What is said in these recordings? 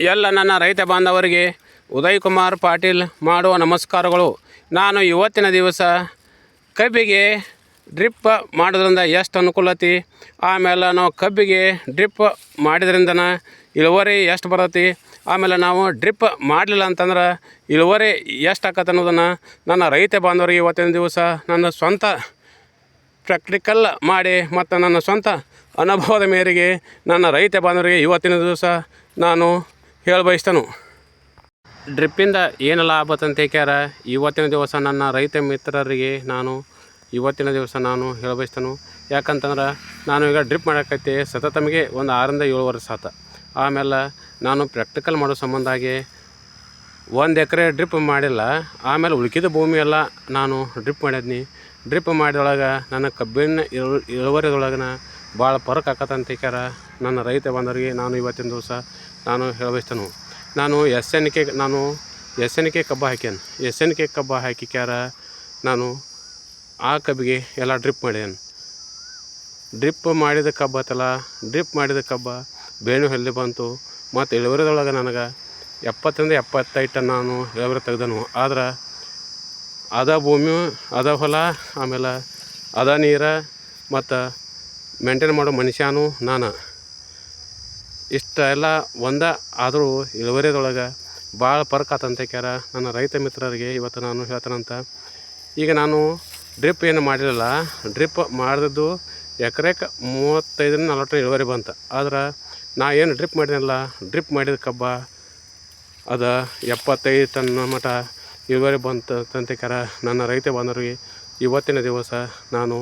ಎಲ್ಲ ನನ್ನ ರೈತ ಬಾಂಧವರಿಗೆ ಉದಯ್ ಕುಮಾರ್ ಪಾಟೀಲ್ ಮಾಡುವ ನಮಸ್ಕಾರಗಳು. ನಾನು ಇವತ್ತಿನ ದಿವಸ ಕಬ್ಬಿಗೆ ಡ್ರಿಪ್ ಮಾಡೋದ್ರಿಂದ ಎಷ್ಟು ಅನುಕೂಲತಿ? ಆಮೇಲೆ ನಾವು ಕಬ್ಬಿಗೆ ಡ್ರಿಪ್ ಮಾಡಿದ್ರಿಂದನ ಇಳುವರಿ ಎಷ್ಟು ಬರತಿ ಆಮೇಲೆ ನಾವು ಡ್ರಿಪ್ ಮಾಡಲಿಲ್ಲ ಅಂತಂದ್ರೆ ಇಳುವರಿ ಎಷ್ಟು ಆಕತ್ತೆ ಅನ್ನೋದನ್ನು ನನ್ನ ರೈತ ಬಾಂಧವರಿಗೆ ಇವತ್ತಿನ ದಿವಸ ನನ್ನ ಸ್ವಂತ ಪ್ರಾಕ್ಟಿಕಲ್ ಮಾಡಿ ಮತ್ತು ನನ್ನ ಸ್ವಂತ ಅನುಭವದ ಮೇರೆಗೆ ನನ್ನ ರೈತ ಬಾಂಧವರಿಗೆ ಇವತ್ತಿನ ದಿವಸ ನಾನು ಹೇಳ ಬಯಸ್ತಾನು. ಡ್ರಿಪ್ಪಿಂದ ಏನು ಲಾಭ ತಂತೇಕ್ಯಾರ ಇವತ್ತಿನ ದಿವಸ ನನ್ನ ರೈತ ಮಿತ್ರರಿಗೆ ನಾನು ಇವತ್ತಿನ ದಿವಸ ನಾನು ಹೇಳ ಬಯಸ್ತನು. ಯಾಕಂತಂದ್ರೆ ನಾನು ಈಗ ಡ್ರಿಪ್ ಮಾಡಕೈತಿ ಸತತಮಿಗೆ ಒಂದು ಆರರಿಂದ ಏಳು ವರ್ಷ ಆತ ಆಮೇಲೆ ನಾನು ಪ್ರಾಕ್ಟಿಕಲ್ ಮಾಡೋ ಸಂಬಂಧಾಗಿ ಒಂದು ಎಕರೆ ಡ್ರಿಪ್ ಮಾಡಿಲ್ಲ. ಆಮೇಲೆ ಉಳ್ಕಿದ ಭೂಮಿ ಎಲ್ಲ ನಾನು ಡ್ರಿಪ್ ಮಾಡಿದ್ನಿ. ಡ್ರಿಪ್ ಮಾಡಿದೊಳಗೆ ನನ್ನ ಕಬ್ಬಿನ ಇಳು ಇಳುವರಿದೊಳಗನ ಭಾಳ ಫರಕ್ ಆಕತ್ತಂತ ನನ್ನ ರೈತ ಬಂದವರಿಗೆ ನಾನು ಇವತ್ತಿನ ದಿವಸ ನಾನು ಹೇಳಬಯಸ್ತನು ನಾನು ಎಸ್ ಎನ್ ಕೆ ನಾನು ಎಸ್ ಎನ್ ಕೆ ಕಬ್ಬ ಹಾಕ್ಯಾನ. ಎಸ್ ಎನ್ ಕೆ ಕಬ್ಬ ಹಾಕಿಕ್ಯಾರ ನಾನು ಆ ಕಬ್ಬಿಗೆ ಎಲ್ಲ ಡ್ರಿಪ್ ಮಾಡಿದ್ದೇನೆ ಡ್ರಿಪ್ ಮಾಡಿದ ಕಬ್ಬ ಆತಲ್ಲ, ಡ್ರಿಪ್ ಮಾಡಿದ ಕಬ್ಬ ಬೇಣು ಹೆಲ್ದಿ ಬಂತು. ಮತ್ತು ಇಳುವರಿದೊಳಗೆ ನನಗೆ ಎಪ್ಪತ್ತರಿಂದ ಎಪ್ಪತ್ತೈದು ಟನ್ ನಾನು ಇಳುವರಿ ತೆಗ್ದನು. ಆದ್ರೆ ಅದ ಭೂಮಿ, ಅದ ಹೊಲ, ಆಮೇಲೆ ಅದ ನೀರು ಮತ್ತು ಮೇಂಟೈನ್ ಮಾಡೋ ಮನುಷ್ಯನೂ ನಾನು. ಇಷ್ಟೆಲ್ಲ ಒಂದ, ಆದರೂ ಇಳುವರಿದೊಳಗೆ ಭಾಳ ಫರ್ಕ್ ಆತಂತಕ್ಯಾರ ನನ್ನ ರೈತ ಮಿತ್ರರಿಗೆ ಇವತ್ತು ನಾನು ಹೇಳ್ತಾನಂತ, ಈಗ ನಾನು ಡ್ರಿಪ್ ಏನು ಮಾಡಿರಲಿಲ್ಲ ಡ್ರಿಪ್ ಮಾಡಿದ್ದು ಎಕರೆಗೆ ಮೂವತ್ತೈದರಿಂದ ನಲ್ವತ್ತು ಇಳುವರಿ ಬಂತು. ಆದ್ರೆ ನಾ ಏನು ಡ್ರಿಪ್ ಮಾಡಿದ್ನಲ್ಲ ಡ್ರಿಪ್ ಮಾಡಿದ ಕಬ್ಬ ಅದ ಎಪ್ಪತ್ತೈದು ಟನ್ ಮಟ ಇಳುವರಿ ಬಂತು ಕ್ಯಾರ. ನನ್ನ ರೈತ ಬಾಂಧವರಿಗೆ ಇವತ್ತಿನ ದಿವಸ ನಾನು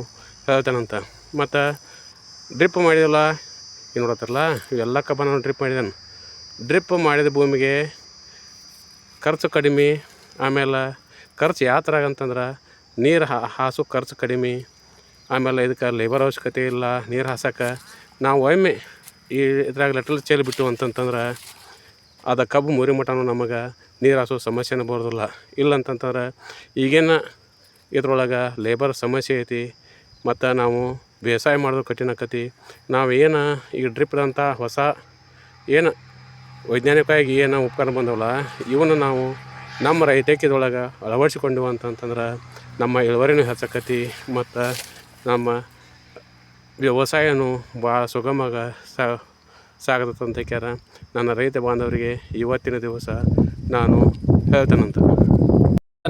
ಹೇಳ್ತೇನಂತ. ಮತ್ತು ಡ್ರಿಪ್ ಮಾಡಿದಲ್ಲ ಈಗ ನೋಡತ್ತಾರಲ್ಲ? ಇವೆಲ್ಲ ಕಬ್ಬ ನಾನು ಡ್ರಿಪ್ ಮಾಡಿದ್ದೇನೆ. ಡ್ರಿಪ್ ಮಾಡಿದ ಭೂಮಿಗೆ ಖರ್ಚು ಕಡಿಮೆ, ಆಮೇಲೆ ಖರ್ಚು ಯಾವ ಥರ ಅಂತಂದ್ರೆ ನೀರು ಹಾಸು ಖರ್ಚು ಕಡಿಮೆ, ಆಮೇಲೆ ಇದಕ್ಕೆ ಲೇಬರ್ ಅವಶ್ಯಕತೆ ಇಲ್ಲ, ನೀರು ಹಾಸಕ್ಕೆ ನಾವು ಒಮ್ಮೆ ಈ ಇದ್ರಾಗ ಲೆಟ್ರಲ್ ಚೆಲ್ಲಿ ಬಿಟ್ಟು ಅಂತಂತಂದ್ರೆ ಅದು ಕಬ್ಬು ಮುರಿ ಮಟನೂ ನಮಗೆ ನೀರು ಹಾಸೋ ಸಮಸ್ಯೆನೂ ಬರೋದಿಲ್ಲ. ಇಲ್ಲ ಅಂತಂತಂದ್ರೆ ಈಗೇನ ಇದ್ರೊಳಗೆ ಲೇಬರ್ ಸಮಸ್ಯೆ ಐತಿ, ಮತ್ತು ನಾವು ಬೇಸಾಯ ಮಾಡೋದು ಕಠಿಣ ಆಕತಿ ನಾವು ಏನು ಈಗ ಡ್ರಿಪ್ದಂಥ ಹೊಸ ಏನು ವೈಜ್ಞಾನಿಕವಾಗಿ ಏನು ಉಪಕರಣ ಬಂದವಲ್ಲ ಇವನ್ನು ನಾವು ನಮ್ಮ ರೈತಕ್ಕಿದೊಳಗೆ ಅಳವಡಿಸಿಕೊಂಡು ಅಂತಂತಂದ್ರೆ ನಮ್ಮ ಇಳುವರಿನೂ ಹೆಚ್ಚಕತಿ ಮತ್ತು ನಮ್ಮ ವ್ಯವಸಾಯನೂ ಭಾಳ ಸುಗಮಾಗ ಸಾಗದಂತ ಕ್ಯಾರ ನನ್ನ ರೈತ ಬಾಂಧವರಿಗೆ ಇವತ್ತಿನ ದಿವಸ ನಾನು ಹೇಳ್ತೇನಂತ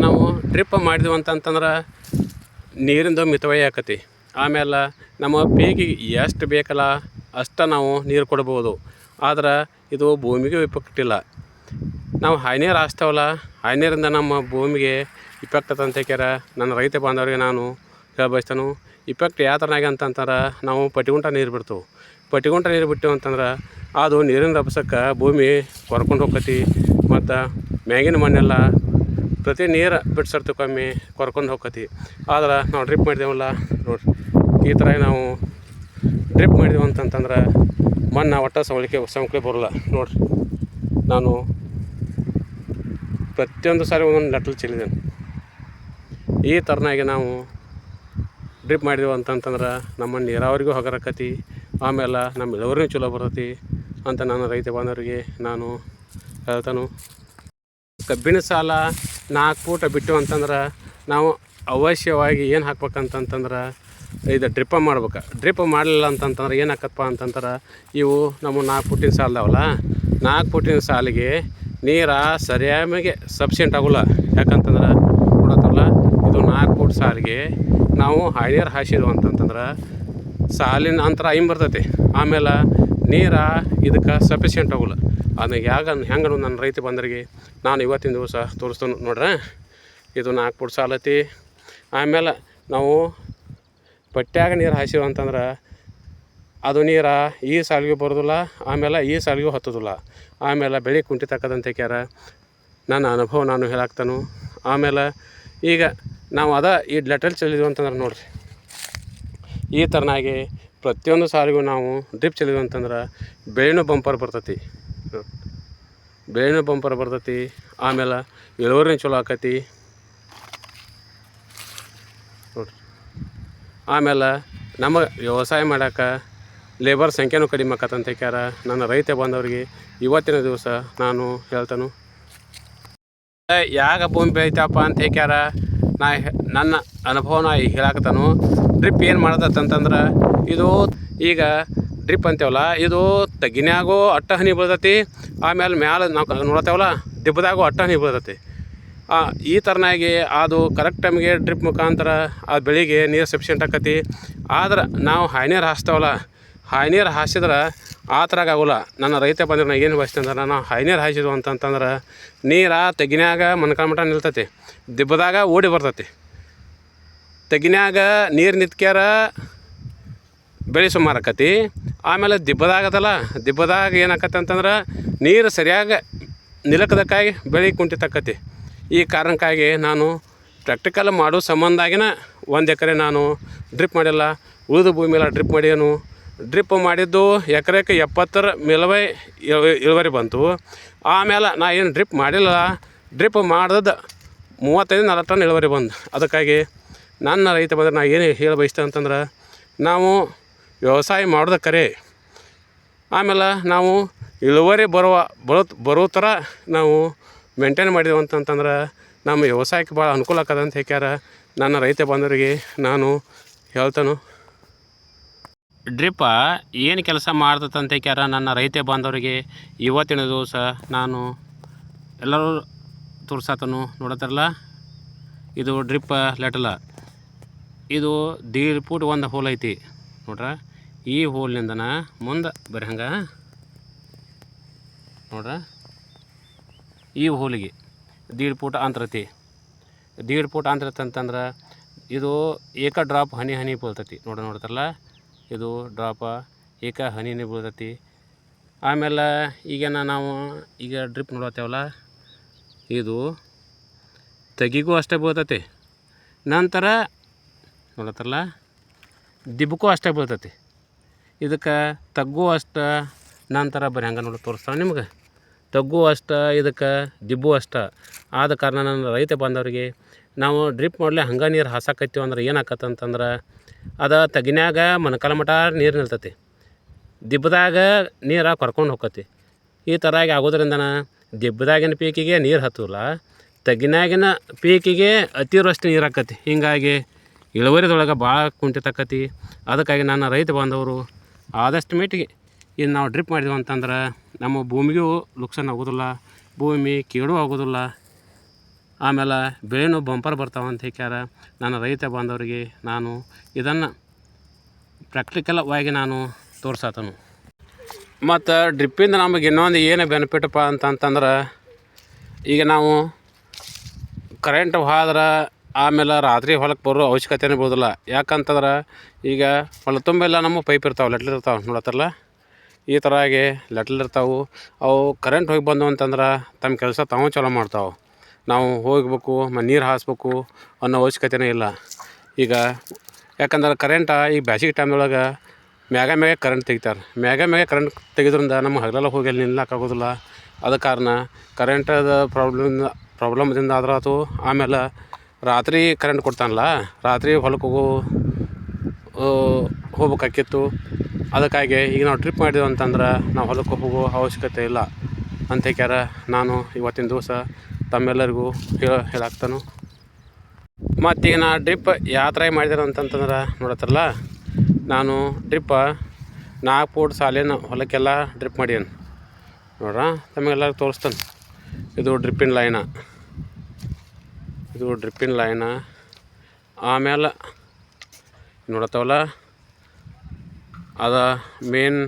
ನಾವು ಟ್ರಿಪ್ ಮಾಡಿದೆವು ಅಂತಂತಂದ್ರೆ ನೀರಿಂದು ಮಿತವ್ಯಯ ಆಕತಿ. ಆಮೇಲೆ ನಮ್ಮ ಪೀಕಿಗೆ ಎಷ್ಟು ಬೇಕಲ್ಲ ಅಷ್ಟು ನಾವು ನೀರು ಕೊಡ್ಬೋದು. ಆದ್ರೆ ಇದು ಭೂಮಿಗೆ ಇಪ್ಪಕ್ಟಿಲ್ಲ ನಾವು ಹೈ ನೀರು ಹಾಸ್ತೇವಲ್ಲ ನಮ್ಮ ಭೂಮಿಗೆ ಇಫೆಕ್ಟ್ ಅಂತ ಕ್ಯಾರ ನನ್ನ ರೈತ ಬಾಂಧವರಿಗೆ ನಾನು ಹೇಳ ಬಯಸ್ತೇನೆ ಇಫೆಕ್ಟ್ ಯಾವ ಥರನಾಗಿ ಅಂತಂತಾರೆ, ನಾವು ಪಟಿಗುಂಟ ನೀರು ಬಿಡ್ತೇವೆ. ಪಟಿಗುಂಟ ನೀರು ಬಿಟ್ಟೆವು ಅಂತಂದ್ರೆ ಅದು ನೀರಿನ ರಭಸಕ್ಕೆ ಭೂಮಿ ಕೊರ್ಕೊಂಡು ಹೋಗ್ತೈತಿ. ಮತ್ತು ಮ್ಯಾಗಿನ ಮಣ್ಣೆಲ್ಲ ಪ್ರತಿ ನೀರು ಬಿಡ್ಸರ್ತಿಕೊಮ್ಮೆ ಕೊರ್ಕೊಂಡು ಹೋಗ್ತೈತಿ. ಆದ್ರೆ ನಾವು ಡ್ರಿಪ್ ಮಾಡಿದೇವಲ್ಲ ನೋಡಿರಿ. ಈ ಥರ ನಾವು ಡ್ರಿಪ್ ಮಾಡಿದೆವು ಅಂತಂತಂದ್ರೆ ಮಣ್ಣು ಒಟ್ಟು ಸವಳಿಕೆ ಸವಕಳಿ ಬರೋಲ್ಲ. ನೋಡಿರಿ, ನಾನು ಪ್ರತಿಯೊಂದು ಸಾರಿ ಒಂದೊಂದು ಲಟ್ಲ್ ಚೆಲ್ಲಿದ್ದೇನೆ. ಈ ಥರನಾಗಿ ನಾವು ಡ್ರಿಪ್ ಮಾಡಿದೆವು ಅಂತಂತಂದ್ರೆ ನಮ್ಮ ನೀರಾವರಿಗೂ ಹಗರಕತಿ ಆಮೇಲೆ ನಮ್ಮ ಇಳುವರಿನೂ ಚಲೋ ಬರ್ತೈತಿ ಅಂತ ನಾನು ರೈತ ಬಾಂಧವರಿಗೆ ನಾನು ಹೇಳ್ತಾನು. ಕಬ್ಬಿನ ಸಾಲ ನಾಲ್ಕು ಪೂಟ ಬಿಟ್ಟು ಅಂತಂದ್ರೆ ನಾವು ಅವಶ್ಯವಾಗಿ ಏನು ಹಾಕ್ಬೇಕಂತಂತಂದ್ರೆ ಇದು ಡ್ರಿಪ್ಪ ಮಾಡ್ಬೇಕು. ಡ್ರಿಪ್ ಮಾಡಲಿಲ್ಲ ಅಂತಂತಂದ್ರೆ ಏನಾಕತ್ತಪ್ಪ ಅಂತಂತಾರೆ ಇವು ನಮ್ಮ ನಾಲ್ಕು ಫುಟ್ಟಿನ ಸಾಲದವಲ್ಲ ನಾಲ್ಕು ಫುಟ್ಟಿನ ಸಾಲಿಗೆ ನೀರು ಸರಿಯಾಗಿ ಸಫಿಷಿಯೆಂಟ್ ಆಗೋಲ್ಲ. ಯಾಕಂತಂದ್ರೆ ನೋಡತ್ತಲ್ಲ, ಇದು ನಾಲ್ಕು ಫುಟ್ ಸಾಲಿಗೆ ನಾವು ಹೈ ನೀರು ಹಾಸಿದ್ವು ಅಂತಂತಂದ್ರೆ ಸಾಲಿನ ಅಂತರ ಐಮ್ ಬರ್ತೈತಿ. ಆಮೇಲೆ ನೀರು ಇದಕ್ಕೆ ಸಫಿಷಿಯೆಂಟ್ ಆಗೋಲ್ಲ. ಅದನ್ನ ಯಾಗ ಹೆಂಗೆ ನನ್ನ ರೈತ ಬಂದರಿಗೆ ನಾನು ಇವತ್ತಿನ ದಿವಸ ತೋರಿಸ್ತೇನೆ ನೋಡ್ರೆ. ಇದು ನಾಲ್ಕು ಫುಟ್ ಸಾಲತಿ. ಆಮೇಲೆ ನಾವು ಪಟ್ಯಾಗ ನೀರು ಹಾಸಿವು ಅಂತಂದ್ರೆ ಅದು ನೀರು ಈ ಸಾಲಿಗೆ ಬರೋದಿಲ್ಲ, ಆಮೇಲೆ ಈ ಸಾಲಿಗೂ ಹತ್ತೋದಿಲ್ಲ. ಆಮೇಲೆ ಬೆಳೆ ಕುಂಠಿತಕ್ಕದಂತ ಕ್ಯಾರ. ನನ್ನ ಅನುಭವ ನಾನು ಹೇಳಾಕ್ತಾನು. ಆಮೇಲೆ ಈಗ ನಾವು ಅದ ಈ ಲೆಟಲ್ ಚೆಲ್ಲಿದ್ವಿ ಅಂತಂದ್ರೆ ನೋಡಿರಿ. ಈ ಥರನಾಗಿ ಪ್ರತಿಯೊಂದು ಸಾರಿಗೂ ನಾವು ಡ್ರಿಪ್ ಚೆಲ್ಲಿದ್ವಿ ಅಂತಂದ್ರೆ ಬೆಳೆನೂ ಬಂಪರ್ ಬರ್ತೈತಿ. ಬೆಳೆನೂ ಬಂಪರ್ ಬರ್ತೈತಿ, ಆಮೇಲೆ ಇಳುವರಿನೂ ಚಲೋ ಆಕತಿ. ನೋಡಿರಿ. ಆಮೇಲೆ ನಮ್ಮ ವ್ಯವಸಾಯ ಮಾಡೋಕೆ ಲೇಬರ್ ಸಂಖ್ಯೆನೂ ಕಡಿಮೆ ಆಕತ್ತಂತ ಹೇಳ್ಯಾರ ನನ್ನ ರೈತ ಬಂದವ್ರಿಗೆ ಇವತ್ತಿನ ದಿವಸ ನಾನು ಹೇಳ್ತಾನು. ಯಾಗ ಭೂಮಿ ಬೆಳಿತಪ್ಪ ಅಂತ ಹೇಳ್ಯಾರ ನಾ ನನ್ನ ಅನುಭವನ ನಾ ಹೇಳಾಕತ್ತಾನು. ಡ್ರಿಪ್ ಏನು ಮಾಡತ್ತಂತಂದ್ರೆ ಇದು ಈಗ ಡ್ರಿಪ್ ಅಂತೇವಲ್ಲ, ಇದು ತಗ್ಗಿನಾಗೂ ಅಟ್ಟ ಹನಿ ಬೀಳ್ತೈತಿ, ಆಮೇಲೆ ಮ್ಯಾಲೆ ನಾವು ನೋಡತ್ತೇವಲ್ಲ ದಿಬ್ಬದಾಗೂ ಅಟ್ಟ ಹನಿ ಬೀಳ್ತೈತಿ. ಈ ಥರನಾಗಿ ಅದು ಕರೆಕ್ಟ್ ಟೈಮ್ಗೆ ಡ್ರಿಪ್ ಮುಖಾಂತರ ಆ ಬೆಳೆಗೆ ನೀರು ಸಫಿಷಿಯೆಂಟ್ ಆಕತಿ. ಆದ್ರೆ ನಾವು ಹಾಯ್ ನೀರು ಹಾಸ್ತೇವಲ್ಲ ಹಾಯ್ ನೀರು ಹಾಸಿದ್ರೆ ಆ ಥರಾಗ ಆಗೋಲ್ಲ. ನನ್ನ ರೈತ ಬಂದ್ರೆ, ನಾ ಏನು ಬಯಸ್ತೀನಿ ಅಂದ್ರೆ ನಾವು ಹಾಯ್ ನೀರು ಹಾಯಿಸಿದ್ವು ಅಂತಂತಂದ್ರೆ ನೀರು ತೆಗಿನ್ಯಾಗ ಮಟ ನಿಲ್ತೈತಿ, ದಿಬ್ಬದಾಗ ಓಡಿ ಬರ್ತತಿ. ತೆಗಿನ್ಯಾಗ ನೀರು ನಿತ್ಕ್ಯಾರ ಬೆಳೆ ಸುಮಾರು ಆಕತಿ. ಆಮೇಲೆ ದಿಬ್ಬದಾಗದಲ್ಲ ದಿಬ್ಬದಾಗ ಏನಾಕತಿ ಅಂತಂದ್ರೆ ನೀರು ಸರಿಯಾಗಿ ನಿಲಕದಕ್ಕಾಗಿ ಬೆಳೆ ಕುಂಠಿತಕ್ಕತಿ ಈ ಕಾರಣಕ್ಕಾಗಿ ನಾನು ಪ್ರಾಕ್ಟಿಕಲ್ ಮಾಡೋ ಸಂಬಂಧಾಗಿನ ಒಂದು ಎಕರೆ ನಾನು ಡ್ರಿಪ್ ಮಾಡಿಲ್ಲ. ಉಳಿದ ಭೂಮಿ ಮೇಲೆ ಡ್ರಿಪ್ ಮಾಡ್ಯಾನು ಡ್ರಿಪ್ ಮಾಡಿದ್ದು ಎಕರೆಕ್ಕೆ ಎಪ್ಪತ್ತರ ಮೇಲವೇ ಇಳ- ಇಳುವರಿ ಬಂತು. ಆಮೇಲೆ ನಾ ಏನು ಡ್ರಿಪ್ ಮಾಡಿಲ್ಲ. ಡ್ರಿಪ್ ಮಾಡ್ದದ್ದು ಮೂವತ್ತೈದು, ನಲ್ವತ್ತು ಟನ್ ಇಳುವರಿ ಬಂದು. ಅದಕ್ಕಾಗಿ ನನ್ನ ರೈತ ಬಂದರೆ ನಾ ಏನು ಹೇಳ ಬಯಸ್ತೆ ಅಂತಂದ್ರೆ ನಾವು ವ್ಯವಸಾಯ ಮಾಡೋದ ಕರೆ. ಆಮೇಲೆ ನಾವು ಇಳುವರಿ ಬರುವ ಬರೋ ಬರೋ ಥರ ನಾವು ಮೇಂಟೈನ್ ಮಾಡಿದೆವು ಅಂತಂತಂದ್ರೆ ನಮ್ಮ ವ್ಯವಸಾಯಕ್ಕೆ ಭಾಳ ಅನುಕೂಲ ಆಗ್ತದೆ ಅಂತ ಹೇಳ್ಯಾರ ನನ್ನ ರೈತ ಬಂದವರಿಗೆ ನಾನು ಹೇಳ್ತಾನು. ಡ್ರಿಪ್ಪ, ಏನು ಕೆಲಸ ಮಾಡ್ತದೆ ಅಂತ ಹೇಳ್ಯಾರ ನನ್ನ ರೈತ ಬಾಂಧವರಿಗೆ ಇವತ್ತಿನ ದಿವಸ ನಾನು ಎಲ್ಲರೂ ತೋರಿಸತನು ನೋಡತ್ತಾರಲ್ಲ? ಇದು ಡ್ರಿಪ್ಪ ಲೆಟಲ ಇದು ದೀಡ್ ಫೂಟ್ ಒಂದು ಹೋಲ್ ಐತಿ ನೋಡ್ರ? ಈ ಹೋಲ್ನಿಂದನ ಮುಂದೆ ಬರೀ ಹಂಗೆ. ನೋಡ್ರ? ಈ ಹೋಲಿಗೆ ದೀಡ್ ಪೂಟ ಅಂತರತಿ. ದೀಡ್ ಫೂಟ್ ಅಂತರತಿ ಅಂತಂದ್ರೆ ಇದು ಏಕ ಡ್ರಾಪ್ ಹನಿ ಹನಿ ಬೀಳ್ತತಿ. ನೋಡ ನೋಡ್ತಾರಲ್ಲ? ಇದು ಡ್ರಾಪ ಏಕ ಹನಿನೇ ಬೀಳ್ತತಿ. ಆಮೇಲೆ ಈಗೇನ ನಾವು ಈಗ ಡ್ರಿಪ್ ನೋಡತ್ತೇವಲ್ಲ? ಇದು ತೆಗಿಗೂ ಅಷ್ಟೇ ಬೀಳ್ತತಿ. ನಂತರ ನೋಡತ್ತಲ್ಲ ದಿಬ್ಬಕ್ಕೂ ಅಷ್ಟೇ ಬೀಳ್ತತಿ. ಇದಕ್ಕೆ ತಗ್ಗೂ ಅಷ್ಟ ನಂತರ ಬರೀ ಹಂಗೆ ನೋಡಿ ತೋರಿಸ್ತಾವೆ ನಿಮ್ಗೆ. ತಗ್ಗು ಅಷ್ಟ, ಇದಕ್ಕೆ ದಿಬ್ಬು ಅಷ್ಟ ಆದ ಕಾರಣ ನನ್ನ ರೈತ ಬಾಂಧವರಿಗೆ ನಾವು ಡ್ರಿಪ್ ಮಾಡಲೆ ಹಂಗೆ ನೀರು ಹಾಸಾಕತ್ತೀವಿ ಅಂದ್ರೆ ಏನಾಕತ್ತೆ ಅಂತಂದ್ರೆ ಅದು ತಗಿನ್ಯಾಗ ಮೊಣಕಾಲ ಮಟ ನೀರು ನಿಲ್ತತಿ. ದಿಬ್ಬದಾಗ ನೀರು ಕರ್ಕೊಂಡು ಹೋಗತಿ ಈ ಥರ ಆಗಿ ಆಗೋದ್ರಿಂದನ ದಿಬ್ಬದಾಗಿನ ಪೀಕಿಗೆ ನೀರು ಹತ್ತಲ್ಲ ತಗ್ಗಿನಾಗಿನ ಪೀಕಿಗೆ ಅತಿವೃಷ್ಟಿ ನೀರು ಹಾಕತಿ. ಹೀಗಾಗಿ ಇಳುವರಿದೊಳಗೆ ಭಾಳ ಕುಂಠಿತಕ್ಕತಿ. ಅದಕ್ಕಾಗಿ ನನ್ನ ರೈತ ಬಾಂಧವರು ಆದಷ್ಟು ಮೀಟಿಗೆ ಇದು ನಾವು ಡ್ರಿಪ್ ಮಾಡಿದ್ವಿ ಅಂತಂದ್ರೆ ನಮ್ಮ ಭೂಮಿಗೂ ನುಕ್ಸಾನ್ ಆಗೋದಿಲ್ಲ, ಭೂಮಿ ಕೇಡು ಆಗೋದಿಲ್ಲ. ಆಮೇಲೆ ಬೆಳೆನೂ ಬಂಪರ್ ಬರ್ತಾವೆ ಅಂತ ಹೇಳ್ಯಾರ ನನ್ನ ರೈತ ಬಾಂಧವರಿಗೆ ನಾನು ಇದನ್ನು ಪ್ರಾಕ್ಟಿಕಲವಾಗಿ ನಾನು ತೋರ್ಸಾತನು. ಮತ್ತು ಡ್ರಿಪ್ಪಿಂದ ನಮಗೆ ಇನ್ನೊಂದು ಏನು ಬೆನಿಫಿಟಪ್ಪ ಅಂತಂತಂದ್ರೆ ಈಗ ನಾವು ಕರೆಂಟ್ ಹೋದ್ರೆ ಆಮೇಲೆ ರಾತ್ರಿ ಹೊಲಕ್ಕೆ ಬರೋ ಅವಶ್ಯಕತೆನೇ ಬರೋದಿಲ್ಲ. ಯಾಕಂತಂದ್ರೆ ಈಗ ಹೊಲ ತುಂಬೆಲ್ಲ ನಮ್ಮ ಪೈಪ್ ಇರ್ತಾವೆ ಲೆಟ್ಲಿರ್ತಾವೆ ನೋಡತ್ತಲ್ಲ ಈ ಥರ ಆಗಿ ಲೆಟ್ಲ್ ಇರ್ತಾವೆ. ಅವು ಕರೆಂಟ್ ಹೋಗಿ ಬಂದವು ಅಂತಂದ್ರೆ ತಮ್ಮ ಕೆಲಸ ತಾವು ಚಾಲೂ ಮಾಡ್ತಾವೆ. ನಾವು ಹೋಗ್ಬೇಕು, ಮ ನೀರು ಹಾಸ್ಬೇಕು ಅನ್ನೋ ಅವಶ್ಯಕತೆನೇ ಇಲ್ಲ. ಈಗ ಯಾಕಂದ್ರೆ ಕರೆಂಟ ಈ ಬ್ಯಾಸಿಗೆ ಟೈಮ್ದೊಳಗೆ ಮ್ಯಾಗ ಮ್ಯಾಗ ಕರೆಂಟ್ ತೆಗಿತಾರೆ. ಮ್ಯಾಗ ಮ್ಯಾಗ ಕರೆಂಟ್ ತೆಗೆದ್ರಿಂದ ನಮ್ಮ ಹಗಲೆಲ್ಲ ಹೋಗಿ ಅಲ್ಲಿ ನಿಲ್ಲಕ್ಕಾಗೋದಿಲ್ಲ ಅದ ಕಾರಣ ಕರೆಂಟದ ಪ್ರಾಬ್ಲಮ್ ಪ್ರಾಬ್ಲಮ್ದಿಂದ ಆದ್ರೆ ಆಮೇಲೆ ರಾತ್ರಿ ಕರೆಂಟ್ ಕೊಡ್ತಾನಲ್ಲ, ರಾತ್ರಿ ಹೊಲಕ್ಕೆ ಹೋಗೋ ಹೋಗ್ಬೇಕಾಕಿತ್ತು ಅದಕ್ಕಾಗಿ ಈಗ ನಾವು ಟ್ರಿಪ್ ಮಾಡಿದೆವು ಅಂತಂದ್ರೆ ನಾವು ಹೊಲಕ್ಕೆ ಹೋಗೋ ಅವಶ್ಯಕತೆ ಇಲ್ಲ. ಅಂತ ಹೇಳ್ಯಾರ ನಾನು ಇವತ್ತಿನ ದಿವಸ ತಮ್ಮೆಲ್ಲರಿಗೂ ಹೇಳ, ಹೇಳಾಕ್ತಾನು. ಮತ್ತೀಗ ನಾ ಡ್ರಿಪ್ ಯಾವ ಥರ ಮಾಡಿದಾರೆ ಅಂತಂತಂದ್ರೆ ನೋಡತ್ತಾರಲ್ಲ, ನಾನು ಡ್ರಿಪ್ಪ ನಾಲ್ಕು ಫೂಟ್ ಸಾಲಿನ ಹೊಲಕ್ಕೆಲ್ಲ ಡ್ರಿಪ್ ಮಾಡೀನಿ ನೋಡ್ರ ತಮಗೆಲ್ಲ ತೋರಿಸ್ತಾನೆ. ಇದು ಡ್ರಿಪ್ಪಿನ ಲೈನ ಇದು ಡ್ರಿಪ್ಪಿನ ಲೈನ ಆಮೇಲೆ, ನೋಡತ್ತವಲ್ಲ ಅದ ಮೇನ್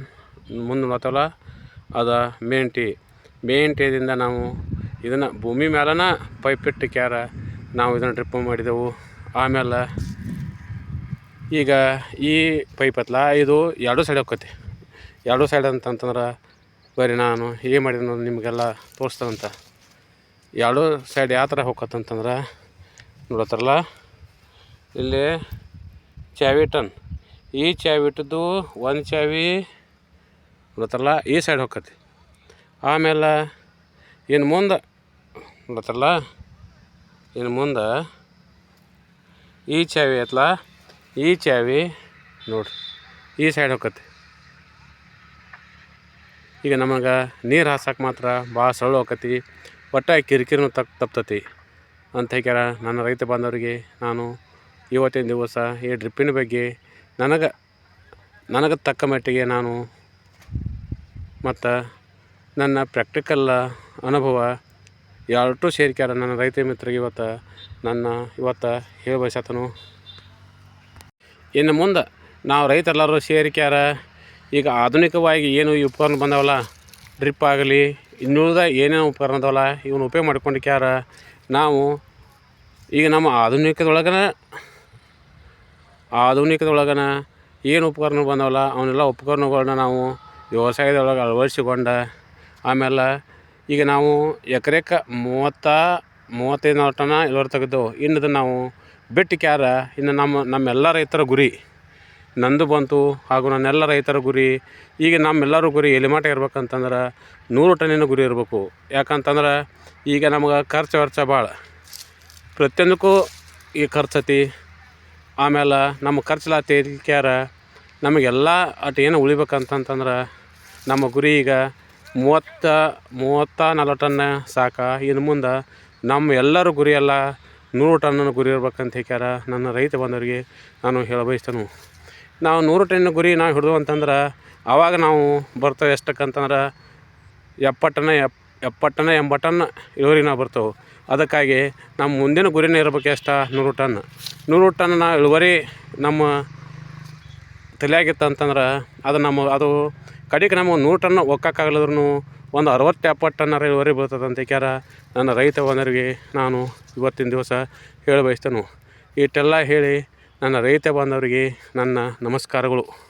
ಮುಂದೆ ಮತ್ತಲ್ಲ ಅದ ಮೇನ್ ಟೀ ಮೇನ್ ಟೀದಿಂದ ನಾವು ಇದನ್ನು ಭೂಮಿ ಮ್ಯಾಲನ ಪೈಪ್ ಇಟ್ಟು ಕ್ಯಾರ ನಾವು ಇದನ್ನು ಡ್ರಿಪ್ ಮಾಡಿದೆವು. ಆಮೇಲೆ ಈಗ ಈ ಪೈಪ್ ಹತ್ತಲ ಇದು ಎರಡು ಸೈಡ್ ಹೋಕತಿ ಎರಡು ಸೈಡ್ ಅಂತಂತಂದ್ರೆ ಬರಿ ನಾನು ಏನು ಮಾಡಿದ್ನು ನಿಮಗೆಲ್ಲ ತೋರಿಸ್ತಾನಂತ ಎರಡು ಸೈಡ್ ಯಾವ ಥರ ಹೋಗತ್ತಂತಂದ್ರೆ ನೋಡತ್ತಾರಲ್ಲ ಇಲ್ಲಿ ಚಾವಿ ಟನ್ ಈ ಚಾವಿ ಇಟ್ಟಿದ್ದು ಒಂದು ಚಾವಿ ನೋಡತ್ತಾರಲ್ಲ ಈ ಸೈಡ್ ಹೋಗತಿ ಆಮೇಲೆ ಇನ್ನು ಮುಂದೆ ಬಿಡತ್ತಲ್ಲ ಇನ್ನು ಮುಂದೆ ಈ ಚಾವಿ ಐತಲ್ಲ ಈ ಚಾವಿ ನೋಡ್ರಿ, ಈ ಸೈಡ್ ಹೋಗತಿ ಈಗ ನಮಗೆ ನೀರು ಹಾಸಕ್ಕೆ ಮಾತ್ರ ಭಾಳ ಸರಳ ಆಕತಿ ಒಟ್ಟ ಕಿರಿಕಿರಿನೂ ತಪ್ ತಪ್ತತಿ ಅಂತ ಹೇಳ್ಯಾರ ನನ್ನ ರೈತ ಬಾಂಧವರಿಗೆ ನಾನು ಇವತ್ತಿನ ದಿವಸ ಈ ಡ್ರಿಪ್ಪಿನ ಬಗ್ಗೆ ನನಗೆ ನನಗೆ ತಕ್ಕ ಮಟ್ಟಿಗೆ ನಾನು ಮತ್ತು ನನ್ನ ಪ್ರಾಕ್ಟಿಕಲ್ ಅನುಭವ ಎರಡೂ ಸೇರ್ಕ್ಯಾರ ನನ್ನ ರೈತ ಮಿತ್ರರಿಗೆ ಇವತ್ತು ನನ್ನ ಇವತ್ತು ಹೇಳಿ ಬಯಸತನು ಇನ್ನು ಮುಂದೆ ನಾವು ರೈತರೆಲ್ಲರೂ ಸೇರಿಕ್ಯಾರ. ಈಗ ಆಧುನಿಕವಾಗಿ ಏನು ಈ ಉಪಕರಣ ಬಂದವಲ್ಲ ಡ್ರಿಪ್ ಆಗಲಿ, ಇನ್ನುಳಿದ ಏನೇನು ಉಪಕರಣ ಅದಾವಲ್ಲ ಇವನ್ನ ಉಪಯೋಗ ಮಾಡ್ಕೊಂಡಿಕ್ಯಾರ. ನಾವು ಈಗ ನಮ್ಮ ಆಧುನಿಕದೊಳಗನ ಆಧುನಿಕದೊಳಗನ ಏನು ಉಪಕರಣ ಬಂದವಲ್ಲ, ಅವನ್ನೆಲ್ಲ ಉಪಕರಣಗಳನ್ನ ನಾವು ವ್ಯವಸಾಯದೊಳಗೆ ಅಳವಡಿಸಿಕೊಂಡ ಆಮೇಲೆ ಈಗ ನಾವು ಎಕರೆಕ ಮೂವತ್ತ ಮೂವತ್ತೈದು ನಾಲ್ಕು ಟನ ಇಳುವರಿ ತೆಗೆದೆವು ಇನ್ನದು ನಾವು ಬಿಟ್ಟು ಕ್ಯಾರ, ಇನ್ನು ನಮ್ಮ, ನಮ್ಮೆಲ್ಲ ರೈತರ ಗುರಿ. ನಂದು ಬಂತು ಹಾಗೂ ನನ್ನೆಲ್ಲ ರೈತರ ಗುರಿ. ಈಗ ನಮ್ಮೆಲ್ಲರೂ ಗುರಿ ಎಲ್ಲಿ ಮಟ ಇರ್ಬೇಕಂತಂದ್ರೆ ನೂರು ಟನ್ನಿನ ಗುರಿ ಇರಬೇಕು. ಯಾಕಂತಂದ್ರೆ ಈಗ ನಮ್ಗೆ ಖರ್ಚು ವರ್ಚ ಭಾಳ ಪ್ರತಿಯೊಂದಕ್ಕೂ ಈ ಖರ್ಚತಿ. ಆಮೇಲೆ ನಮ್ಮ ಖರ್ಚೆಲ್ಲ ತೆಗಿಕ್ಯಾರ ನಮಗೆಲ್ಲ ಅಟ್ ಏನು ಉಳಿಬೇಕಂತಂತಂದ್ರೆ ನಮ್ಮ ಗುರಿ ಈಗ ಮೂವತ್ತ ಮೂವತ್ತ ನಲ್ವತ್ತು ಟನ್ನ ಸಾಕ. ಇನ್ನು ಮುಂದೆ ನಮ್ಮ ಎಲ್ಲರ ಗುರಿ ಎಲ್ಲ ನೂರು ಟನ್ನ ಗುರಿ ಇರ್ಬೇಕಂತ ಹೇಳ್ಯಾರ ನನ್ನ ರೈತ ಬಂದವರಿಗೆ ನಾನು ಹೇಳ ಬಯಸ್ತೇನೆ. ನಾವು ನೂರು ಟನ್ ಗುರಿ ನಾವು ಹಿಡಿದು ಅಂತಂದ್ರೆ ಆವಾಗ ನಾವು ಬರ್ತೇವೆ ಎಷ್ಟಕ್ಕಂತಂದ್ರೆ ಎಪ್ಪತ್ತು ಟನ, ಎಪ್, ಎಪ್ಪತ್ತು ಟನ್ನ ಎಂಬತ್ತು ಟನ್ ಇಳುವರಿ ನಾವು ಬರ್ತವೆ. ಅದಕ್ಕಾಗಿ ನಮ್ಮ ಮುಂದಿನ ಗುರಿನೇ ಇರಬೇಕು ಎಷ್ಟು? ನೂರು ಟನ್. ನೂರು ಟನ್ನ ಇಳುವರಿ ನಮ್ಮ ತಲೆಯಾಗಿತ್ತು ಅಂತಂದ್ರೆ ಅದು ನಮ್ಮ ಅದು ಕಡೆಗೆ ನಮಗೆ ನೂರು ಟನ್ ಒಕ್ಕಾಗಲ್ಲದ್ರೂ ಒಂದು ಅರವತ್ತು ಎಪ್ಪತ್ತು ಟನ್ನರ ಇಳುವರಿ ಬರ್ತದೆ ಅಂತ ಹೇಳ್ಕ್ಯಾರ ನನ್ನ ರೈತ ಬಾಂಧವರಿಗೆ ನಾನು ಇವತ್ತಿನ ದಿವಸ ಹೇಳ ಬಯಸ್ತೇನೆ. ಇಷ್ಟೆಲ್ಲ ಹೇಳಿ ನನ್ನ ರೈತ ಬಾಂಧವರಿಗೆ ನನ್ನ ನಮಸ್ಕಾರಗಳು.